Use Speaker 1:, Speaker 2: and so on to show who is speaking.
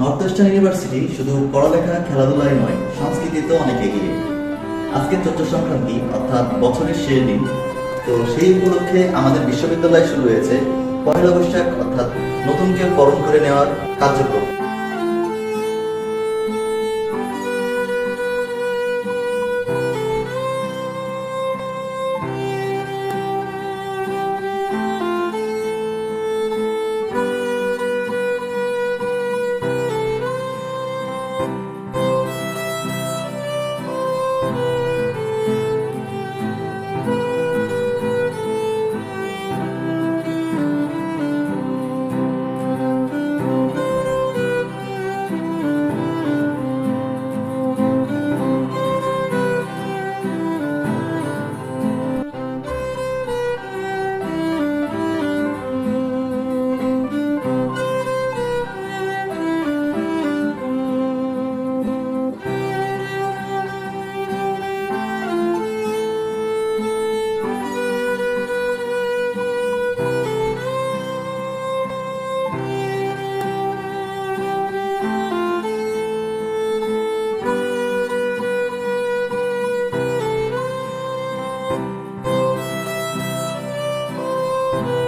Speaker 1: North western university শুধু পড়ালেখা, খেলাধুলায় নয় সংস্কৃতিতে অনেক এগিয়ে। আজকে চৈত্র সংক্রান্তি, অর্থাৎ বছরের শেষ দিন। তো সেই উপলক্ষে আমাদের বিশ্ববিদ্যালয়ে শুরু হয়েছে পয়লা বৈশাখ, অর্থাৎ নতুনকে বরণ করে নেওয়ার কার্যক্রম। Thank you. Thank you.